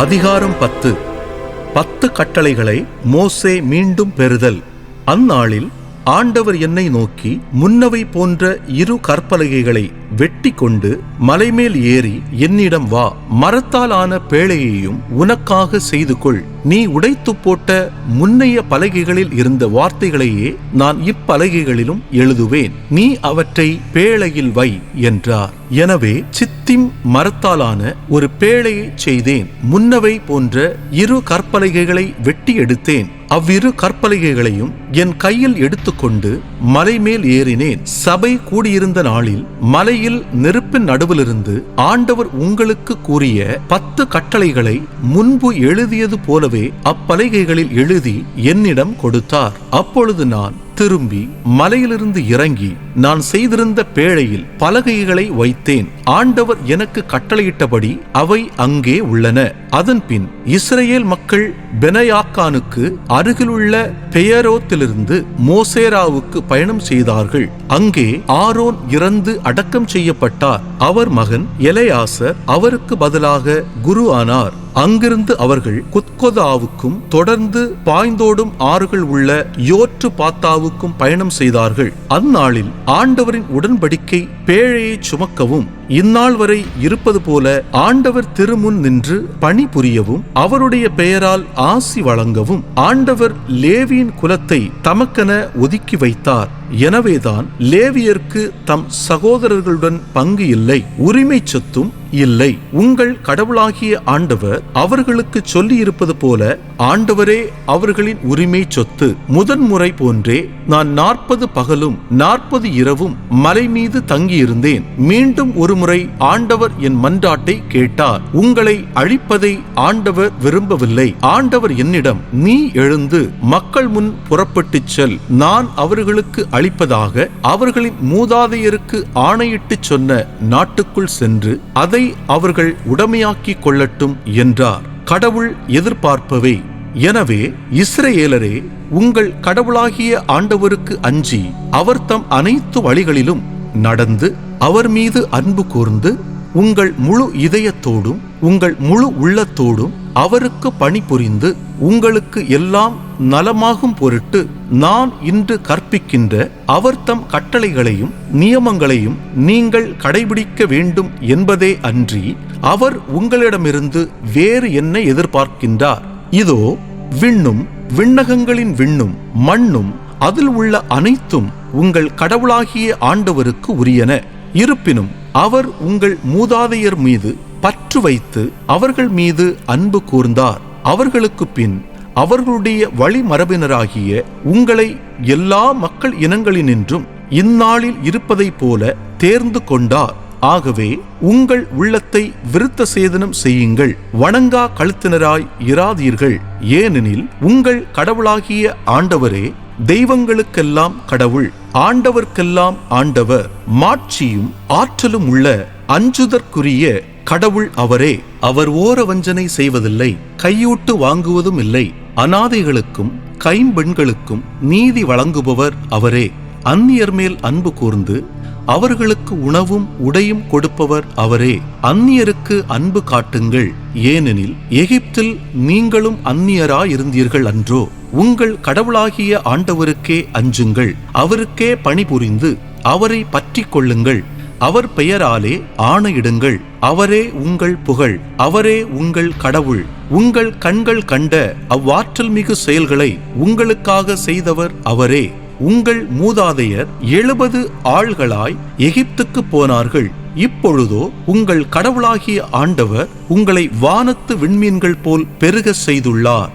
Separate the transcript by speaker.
Speaker 1: அதிகாரம் பத்து. பத்து கட்டளைகளை மோசே மீண்டும் பெறுதல். அந்நாளில் ஆண்டவர் என்னை நோக்கி முன்னவை போன்ற இரு கற்பலகைகளை வெட்டி கொண்டு மலைமேல் ஏறி என்னிடம் வா. மரத்தால் ஆன பேழையையும் உனக்காக செய்து கொள் நீ உடைத்து போட்ட முன்னைய பலகைகளில் இருந்த வார்த்தைகளையே நான் இப்பலகைகளிலும் எழுதுவேன். நீ அவற்றை பேழையில் வை என்றார். எனவே சித்திம் மரத்தாலான ஒரு பேழையை செய்தேன். முன்னவை போன்ற இரு கற்பலகைகளை வெட்டி எடுத்தேன். அவ்விரு கற்பலகைகளையும் என் கையில் எடுத்துக்கொண்டு மலை மேல் ஏறினேன். சபை கூடியிருந்த நாளில் மலையில் நெருப்பின் நடுவிலிருந்து ஆண்டவர் உங்களுக்கு கூறிய பத்து கட்டளைகளை முன்பு எழுதியது போலவே அப்பலகைகளில் எழுதி என்னிடம் கொடுத்தார். அப்பொழுது நான் திரும்பி மலையிலிருந்து இறங்கி நான் செய்திருந்த பேழையில் பலகைகளை வைத்தேன். ஆண்டவர் எனக்கு கட்டளையிட்டபடி அவை அங்கே உள்ளன. அதன்பின் இஸ்ரேல் மக்கள் பெனயாக்கானுக்கு அருகிலுள்ள பெயரோத்திலிருந்து மோசேராவுக்கு பயணம் செய்தார்கள். அங்கே ஆரோன் இறந்து அடக்கம் செய்யப்பட்டார். அவர் மகன் எலையாசர் அவருக்கு பதிலாக குரு ஆனார். அங்கிருந்து அவர்கள் குத்கொதாவுக்கும் தொடர்ந்து பாய்ந்தோடும் ஆறுகள் உள்ள யோற்று பாத்தாவுக்கும் பயணம் செய்தார்கள். அந்நாளில் ஆண்டவரின் உடன்படிக்கை பேழையை சுமக்கவும். இந்நாள் வரை இருப்பது போல ஆண்டவர் திருமுன் நின்று பணி புரியவும் அவருடைய பெயரால் ஆசி வழங்கவும் ஆண்டவர் லேவியின் குலத்தை தமக்கென ஒதுக்கி வைத்தார். எனவேதான் லேவியர்க்கு தம் சகோதரர்களுடன் பங்கு இல்லை உரிமை சொத்தும் இல்லை. உங்கள் கடவுளாகிய ஆண்டவர் அவர்களுக்கு சொல்லி இருப்பது போல ஆண்டவரே அவர்களின் உரிமை சொத்து. முதன்முறை போன்றே நான் நாற்பது பகலும் நாற்பது இரவும் மலை மீது தங்கியிருந்தேன். மீண்டும் ஒரு ஒருமுறை ஆண்டவர் என் மன்றாட்டை கேட்டார். உங்களை அழிப்பதை ஆண்டவர் விரும்பவில்லை. ஆண்டவர் என்னிடம் நீ எழுந்து மக்கள் முன் புறப்பட்டுச் செல். நான் அவர்களுக்கு அளிப்பதாக அவர்களின் மூதாதையருக்கு ஆணையிட்டு சொன்ன நாட்டுக்குள் சென்று அதை அவர்கள் உடமையாக்கிக் கொள்ளட்டும் என்றார். கடவுள் எதிர்பார்ப்பவை. எனவே இஸ்ரேலரே உங்கள் கடவுளாகிய ஆண்டவருக்கு அஞ்சி அவர் தம் அனைத்து வழிகளிலும் நடந்து அவர் மீது அன்பு கூர்ந்து உங்கள் முழு இதயத்தோடும் உங்கள் முழு உள்ளத்தோடும் அவருக்கு பணிபுரிந்து உங்களுக்கு எல்லாம் நலமாகும் பொருட்டு நான் இன்று கற்பிக்கின்ற அவர் தம் கட்டளைகளையும் நியமங்களையும் நீங்கள் கடைபிடிக்க வேண்டும் என்பதே அன்றி அவர் உங்களிடமிருந்து வேறு என்ன எதிர்பார்க்கின்றார். இதோ விண்ணும் விண்ணகங்களின் விண்ணும் மண்ணும் அதில் உள்ள அனைத்தும் உங்கள் கடவுளாகிய ஆண்டவருக்கு உரியன. இருப்பினும் அவர் உங்கள் மூதாதையர் மீது பற்று வைத்து அவர்கள் மீது அன்பு கூர்ந்தார். அவர்களுக்கு பின் அவர்களுடைய வழிமரபினராகிய உங்களை எல்லா மக்கள் இனங்களினின்றும் இந்நாளில் இருப்பதைப் போல தேர்ந்து கொண்டார். ஆகவே உங்கள் உள்ளத்தை விருத்த சேதனம் செய்யுங்கள். வணங்கா கழுத்தினராய் இராதீர்கள். ஏனெனில் உங்கள் கடவுளாகிய ஆண்டவரே தெய்வங்களுக்கெல்லாம் கடவுள் ஆண்டவர்க்கெல்லாம் ஆண்டவர் மாட்சியும் ஆற்றலும் உள்ள அஞ்சுதற்குரிய கடவுள் அவரே. அவர் ஓர வஞ்சனை செய்வதில்லை கையூட்டு வாங்குவதும் இல்லை. அனாதைகளுக்கும் கைம்பெண்களுக்கும் நீதி வழங்குபவர் அவரே. அந்நியர் மேல் அன்பு கூர்ந்து அவர்களுக்கு உணவும் உடையும் கொடுப்பவர் அவரே. அந்நியருக்கு அன்பு காட்டுங்கள் ஏனெனில் எகிப்தில் நீங்களும் அந்நியராயிருந்தீர்கள் அன்றோ. உங்கள் கடவுளாகிய ஆண்டவருக்கே அஞ்சுங்கள். அவருக்கே பணிபுரிந்து அவரை பற்றி கொள்ளுங்கள். அவர் பெயராலே ஆணையிடுங்கள். அவரே உங்கள் புகழ். அவரே உங்கள் கடவுள். உங்கள் கண்கள் கண்ட அவ்வாற்றல் மிகு செயல்களை உங்களுக்காக செய்தவர் அவரே. உங்கள் மூதாதையர் எழுபது ஆள்களாய் எகிப்துக்கு போனார்கள். இப்பொழுதோ உங்கள் கடவுளாகிய ஆண்டவர் உங்களை வானத்து விண்மீன்கள் போல் பெருக செய்துள்ளார்.